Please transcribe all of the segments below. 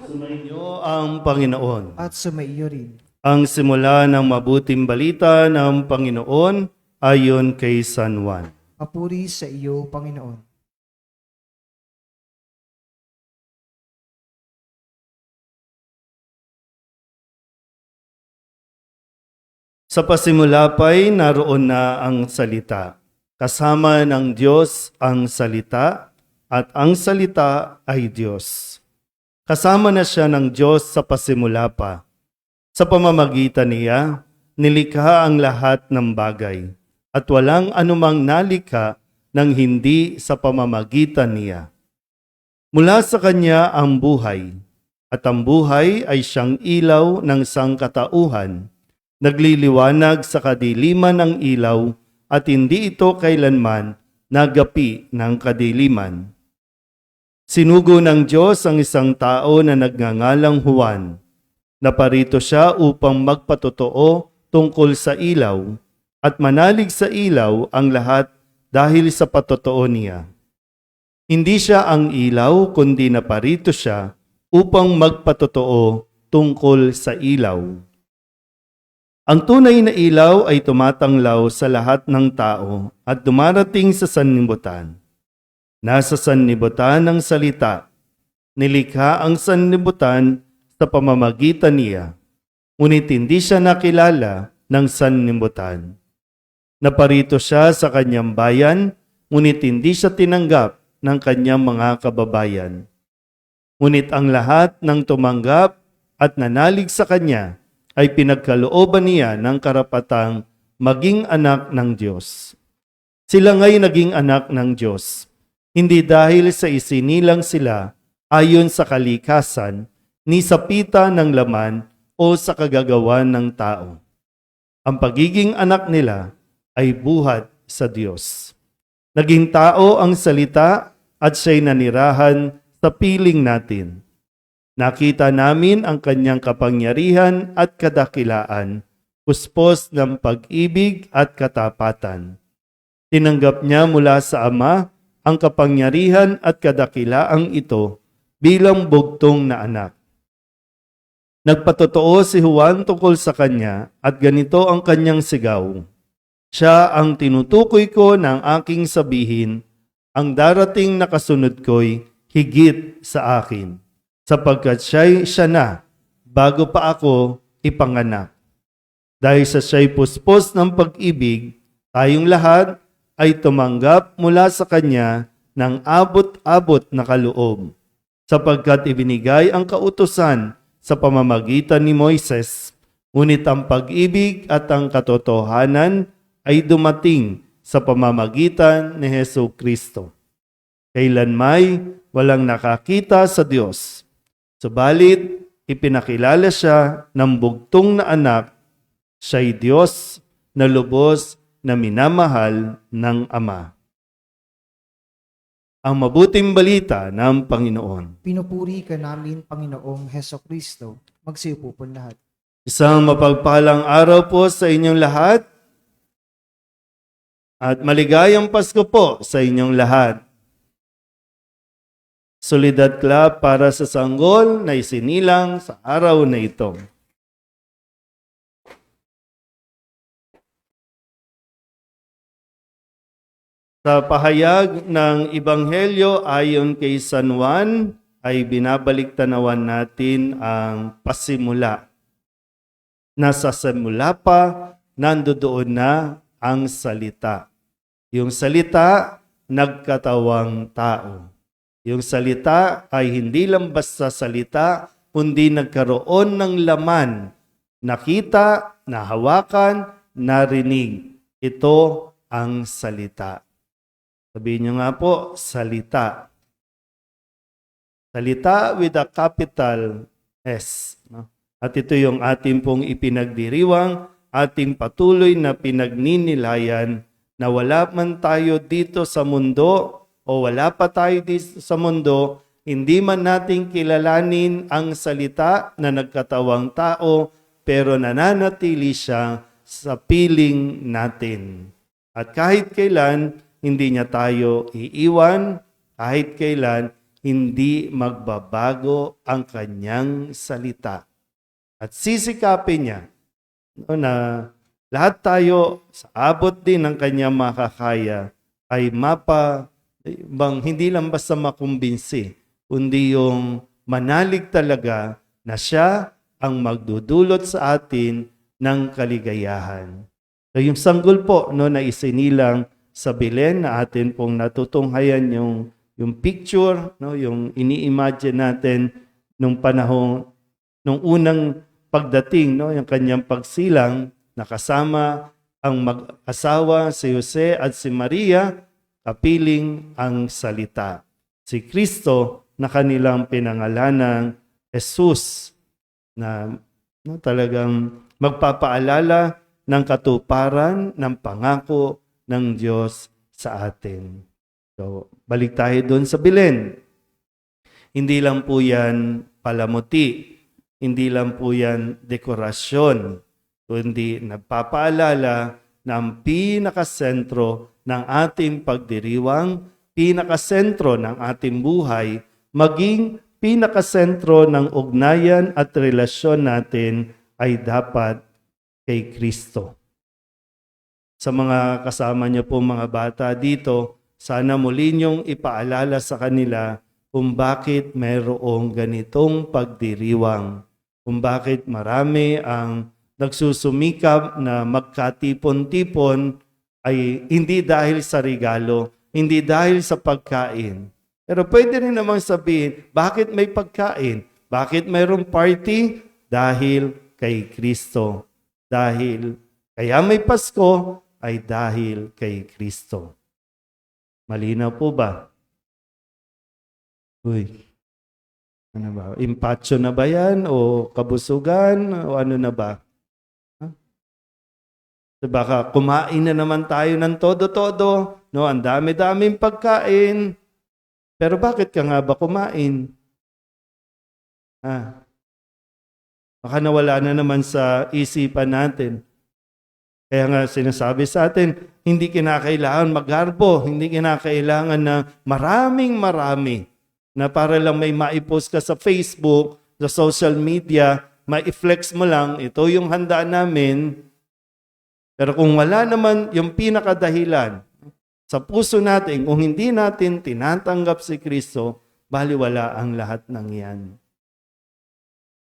Sumainyo ang Panginoon. at sumaiyo rin. Ang simula ng mabuting balita ng Panginoon ayon kay San Juan. Papuri sa iyo, Panginoon. Sa pasimula pa'y naroon na ang salita. Kasama ng Diyos ang salita at ang salita ay Diyos. Kasama na siya ng Diyos sa pasimula pa. Sa pamamagitan niya, nilikha ang lahat ng bagay at walang anumang nalikha ng hindi sa pamamagitan niya. Mula sa kanya ang buhay, at ang buhay ay siyang ilaw ng sangkatauhan nagliliwanag sa kadiliman ng ilaw at hindi ito kailanman nagapi ng kadiliman. Sinugo ng Diyos ang isang tao na nagngangalang Juan. Naparito siya upang magpatotoo tungkol sa ilaw at manalig sa ilaw ang lahat dahil sa patotoo niya. Hindi siya ang ilaw kundi naparito siya upang magpatotoo tungkol sa ilaw. Ang tunay na ilaw ay tumatanglaw sa lahat ng tao at dumarating sa sanlibutan. Nasa sanlibutan ng salita. Nilikha ang sanlibutan sa pamamagitan niya. Ngunit hindi siya nakilala ng sanlibutan. Naparito siya sa kanyang bayan, ngunit hindi siya tinanggap ng kanyang mga kababayan. Ngunit ang lahat ng tumanggap at nanalig sa kanya ay pinagkalooban niya ng karapatang maging anak ng Diyos. Sila nga'y naging anak ng Diyos, hindi dahil sa isinilang sila ayon sa kalikasan, ni sa pita ng laman o sa kagagawan ng tao. Ang pagiging anak nila ay buhat sa Diyos. Naging tao ang salita at siya'y nanirahan sa piling natin. Nakita namin ang kanyang kapangyarihan at kadakilaan, puspos ng pag-ibig at katapatan. Tinanggap niya mula sa Ama ang kapangyarihan at kadakilaang ito bilang bugtong na anak. Nagpatotoo si Juan tungkol sa kanya at ganito ang kanyang sigaw. Siya ang tinutukoy ko ng aking sabihin, ang darating na kasunod ko'y higit sa akin sapagkat siya'y siya na bago pa ako ipanganak. Dahil sa siya'y puspos ng pag-ibig, tayong lahat ay tumanggap mula sa Kanya ng abot-abot na kaloob, sapagkat ibinigay ang kautusan sa pamamagitan ni Moises, ngunit ang pag-ibig at ang katotohanan ay dumating sa pamamagitan ni Heso Kristo. Kailanmay walang nakakita sa Diyos, Subalit, ipinakilala siya ng bugtong na anak, siya'y Diyos na lubos na minamahal ng Ama. Ang mabuting balita ng Panginoon. Pinupuri ka namin, Panginoong Heso Kristo. Magsiupo po lahat. Isang mapagpalang araw po sa inyong lahat at maligayang Pasko po sa inyong lahat. Solidad Club para sa sanggol na isinilang sa araw na ito. Sa pahayag ng Ibanghelyo ayon kay San Juan ay binabalik tanawan natin ang pasimula. Nasa simula pa, nandoon na ang salita. Yung salita, nagkatawang tao. Yung salita ay hindi lang basta salita, kundi nagkaroon ng laman. Nakita, nahawakan, narinig. Ito ang salita. Sabihin nyo nga po, salita. Salita with a capital S. No? At ito yung ating pong ipinagdiriwang, ating patuloy na pinagninilayan na wala man tayo dito sa mundo o wala pa tayo dito sa mundo, hindi man natin kilalanin ang salita na nagkatawang tao, pero nananatili siya sa piling natin. At kahit kailan, hindi niya tayo iiwan, kahit kailan, hindi magbabago ang kanyang salita. At sisikapin niya no, na lahat tayo sa abot din ng kanyang makakaya ay mapa bang hindi lang basta makumbinsi, kundi yung manalig talaga na siya ang magdudulot sa atin ng kaligayahan. So yung sanggol po no, na isinilang sa Belen na atin pong natutunghayan yung, yung picture, no, yung ini-imagine natin nung panahon, nung unang pagdating, no, yung kanyang pagsilang, nakasama ang mag-asawa si Jose at si Maria, kapiling ang salita. Si Kristo na kanilang pinangalanang Jesus na no, talagang magpapaalala ng katuparan ng pangako ng Diyos sa atin. So, balik tayo doon sa Bilen. Hindi lang po yan palamuti, hindi lang po yan dekorasyon, kundi nagpapaalala na ang pinakasentro ng ating pagdiriwang, pinakasentro ng ating buhay, maging pinakasentro ng ugnayan at relasyon natin ay dapat kay Kristo. Sa mga kasama niyo po mga bata dito, sana muli niyong ipaalala sa kanila kung bakit mayroong ganitong pagdiriwang, kung bakit marami ang nagsusumikap na magkatipon-tipon ay hindi dahil sa regalo, hindi dahil sa pagkain. Pero pwede rin namang sabihin, bakit may pagkain? Bakit mayroong party? Dahil kay Kristo. Dahil kaya may Pasko ay dahil kay Kristo. Malinaw po ba? Uy. Ano ba? Impacho na ba yan? O kabusugan? O ano na ba? Ha? So baka kumain na naman tayo ng todo-todo. No, ang dami-daming pagkain. Pero bakit ka nga ba kumain? Ah, baka nawala na naman sa isipan natin. Kaya nga sinasabi sa atin, hindi kinakailangan magharbo, hindi kinakailangan na maraming marami na para lang may maipost ka sa Facebook, sa social media, ma-flex mo lang, ito yung handa namin. Pero kung wala naman yung pinakadahilan sa puso natin, kung hindi natin tinatanggap si Kristo, baliwala ang lahat ng yan.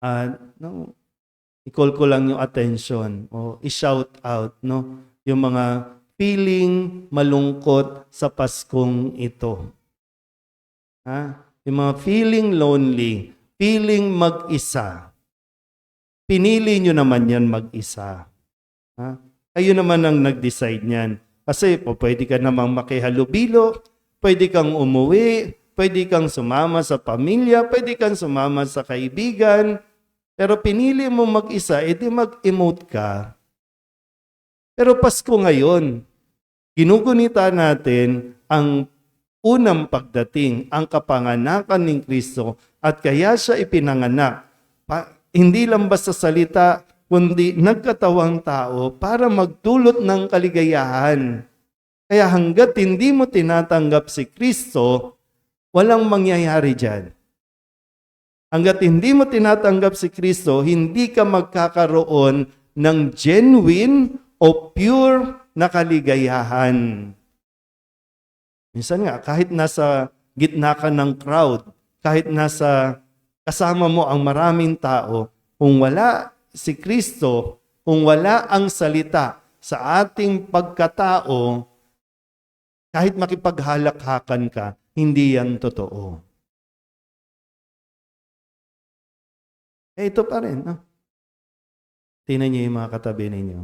At no, i-call ko lang yung attention o i-shout out no yung mga feeling malungkot sa Paskong ito. Ha? Yung mga feeling lonely, feeling mag-isa. Pinili nyo naman yan mag-isa. Ha? Kayo naman ang nag-decide niyan. Kasi po, pwede ka namang makihalubilo, pwede kang umuwi, pwede kang sumama sa pamilya, pwede kang sumama sa kaibigan, pero pinili mo mag-isa, edi mag-emote ka. Pero Pasko ngayon, ginugunita natin ang unang pagdating, ang kapanganakan ng Kristo at kaya siya ipinanganak. Pa, hindi lang basta salita, kundi nagkatawang tao para magdulot ng kaligayahan. Kaya hanggat hindi mo tinatanggap si Kristo, walang mangyayari dyan. Hanggat hindi mo tinatanggap si Kristo, hindi ka magkakaroon ng genuine o pure na kaligayahan. Minsan nga, kahit nasa gitna ka ng crowd, kahit nasa kasama mo ang maraming tao, kung wala si Kristo, kung wala ang salita sa ating pagkatao, kahit makipaghalakhakan ka, hindi yan totoo. Eh, ito pa rin. No? Tingnan niyo yung mga katabi ninyo.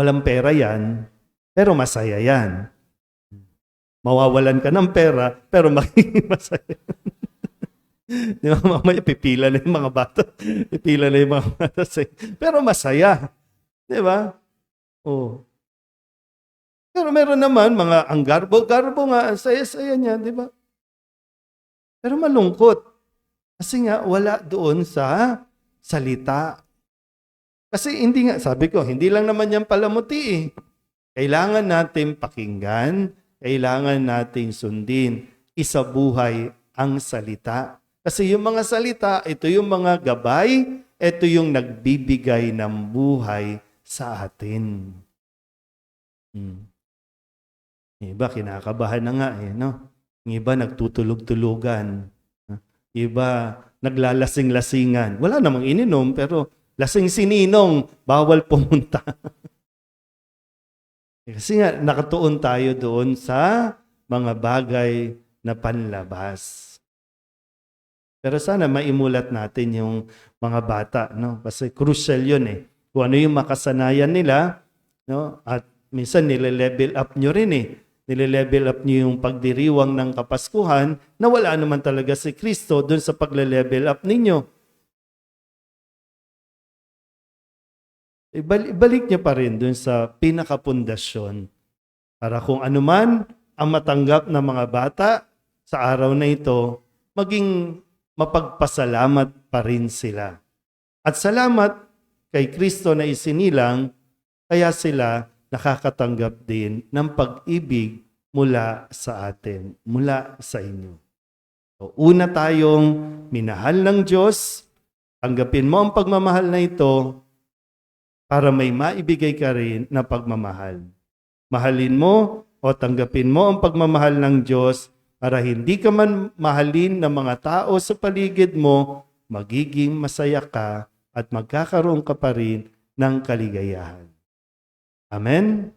Walang pera yan, pero masaya yan. Mawawalan ka ng pera, pero magiging masaya. Di ba, mamaya pipila na yung mga bata. Pipila na yung mga bata. Pero masaya. Di ba? Oh. Pero meron naman mga ang garbo-garbo nga, ang saya-saya niya, di ba? Pero malungkot. Kasi nga, wala doon sa salita. Kasi hindi nga, sabi ko, hindi lang naman yan palamuti eh. Kailangan natin pakinggan, kailangan nating sundin. isabuhay ang salita. Kasi yung mga salita, ito yung mga gabay, ito yung nagbibigay ng buhay sa atin. Hmm. Iba, kinakabahan na nga eh, no? Yung iba, nagtutulog-tulugan. Iba, naglalasing-lasingan. Wala namang ininom, pero lasing sininong, bawal pumunta. Kasi nga, nakatuon tayo doon sa mga bagay na panlabas. Pero sana maimulat natin yung mga bata, no? Kasi crucial yun eh. Kung ano yung makasanayan nila, no? At minsan nile-level up nyo rin eh. Nile-level up nyo yung pagdiriwang ng Kapaskuhan na wala naman talaga si Kristo doon sa pagle-level up ninyo. Ibal- Ibalik niyo pa rin doon sa pinakapundasyon para kung anuman ang matanggap ng mga bata sa araw na ito, maging mapagpasalamat pa rin sila. At salamat kay Kristo na isinilang, kaya sila nakakatanggap din ng pag-ibig mula sa atin, mula sa inyo. So, una tayong minahal ng Diyos, tanggapin mo ang pagmamahal na ito para may maibigay ka rin na pagmamahal. Mahalin mo o tanggapin mo ang pagmamahal ng Diyos para hindi ka man mahalin ng mga tao sa paligid mo, magiging masaya ka at magkakaroon ka pa rin ng kaligayahan. 아멘.